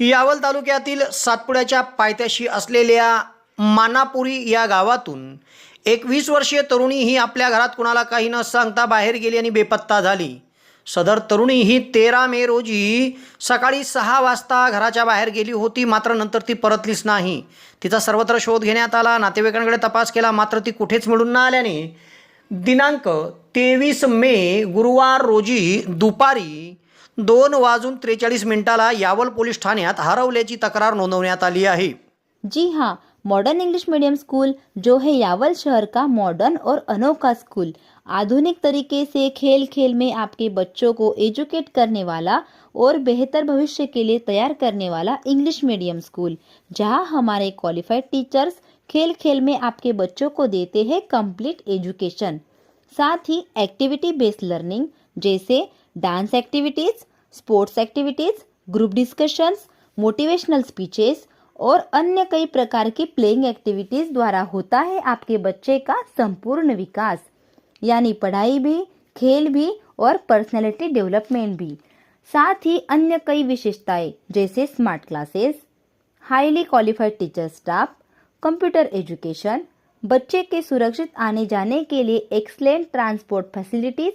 यावल तालुक्यातील सातपुड्याच्या पायथ्याशी असलेल्या मानापुरी या गावातून एकवीस वर्षीय तरुणी ही आपल्या घरात कुणाला काही न सांगता बाहेर गेली आणि बेपत्ता झाली. सदर तरुणी ही तेरा मे रोजी सकाळी सहा वाजता घराच्या बाहेर गेली होती मात्र नंतर ती परतलीच नाही. तिचा सर्वत्र शोध घेण्यात आला नातेवाईकांकडे तपास केला मात्र ती कुठेच मिळून न आल्याने दिनांक तेवीस मे गुरुवार रोजी दुपारी दोन वाजून त्रेचाळीस मिनिटाला यावल पोलीस ठाण्यात हरवल्याची तक्रार नोंदवण्यात आली आहे. जी हाँ मॉडर्न इंग्लिश मीडियम स्कूल जो है यावल शहर का मॉडर्न और अनोखा स्कूल आधुनिक तरीके से खेल खेल में आपके बच्चों को एजुकेट करने वाला और बेहतर भविष्य के लिए तैयार करने वाला इंग्लिश मीडियम स्कूल जहाँ हमारे क्वालिफाइड टीचर्स खेल खेल में आपके बच्चों को देते हैं कंप्लीट एजुकेशन साथ ही एक्टिविटी बेस्ड लर्निंग जैसे dance activities sports activities group discussions motivational speeches और अन्य कई प्रकार की प्लेइंग एक्टिविटीज़ द्वारा होता है आपके बच्चे का संपूर्ण विकास। यानी पढ़ाई भी, खेल भी और पर्सनैलिटी डेवलपमेंट भी। साथ ही अन्य कई विशेषताएँ, जैसे smart classes highly qualified teacher staff computer education बच्चे के सुरक्षित आने जाने के लिए एक्सलेंट ट्रांसपोर्ट फैसिलिटीज़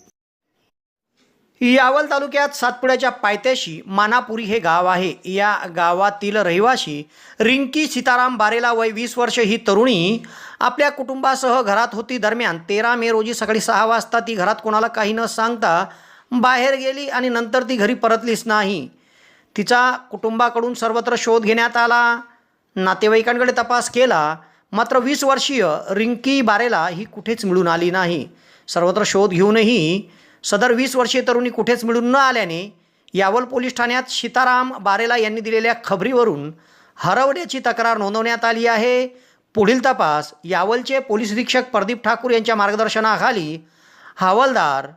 यावल तालुक्यात सातपुड्याच्या पायथ्याशी मानापुरी हे गाव आहे. या गावातील रहिवाशी रिंकी सीताराम बारेला वय वीस वर्ष. ही तरुणी आपल्या कुटुंबासह घरात होती. दरम्यान तेरा मे रोजी सकाळी सहा वाजता ती घरात कोणाला काही न सांगता बाहेर गेली आणि नंतर ती घरी परतलीच नाही. तिचा कुटुंबाकडून सर्वत्र शोध घेण्यात आला. नातेवाईकांकडे तपास केला. मात्र वीस वर्षीय रिंकी बारेला ही कुठेच मिळून आली नाही. सर्वत्र शोध घेऊनही सदर वीस वर्षीय तरुणी कुठेच मिळून न आल्याने यावल पोलीस ठाण्यात सीताराम बारेला यांनी दिलेल्या खबरीवरून हरवण्याची तक्रार नोंदवण्यात आली आहे. पुढील तपास यावलचे पोलीस अधीक्षक प्रदीप ठाकूर यांच्या मार्गदर्शनाखाली हवालदार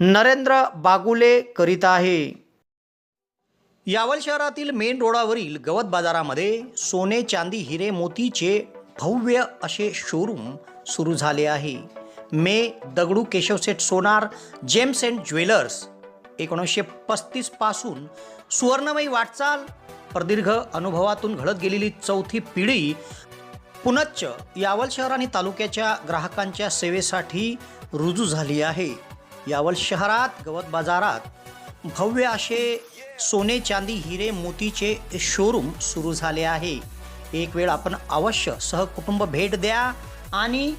नरेंद्र बागुले करीत आहे. यावल शहरातील मेन रोडावरील गवत बाजारामध्ये सोने चांदी हिरे मोतीचे भव्य असे शोरूम सुरू झाले आहे. मे Dagdu Keshavseth Sonar gems and jewellers. एकोणीसशे पस्तीसपासून सुवर्णमयी वाटचाल प्रदीर्घ अनुभवातून घडत गेलेली चौथी पिढी पुनच्च यावल शहर आणि तालुक्याच्या ग्राहकांच्या सेवेसाठी रुजू झाली आहे. यावल शहरात गवत बाजारात भव्य असे सोने चांदी हिरे मोतीचे शोरूम सुरू झाले आहे. एक वेळ आपण अवश्य सहकुटुंब भेट द्या आणि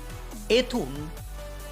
येथून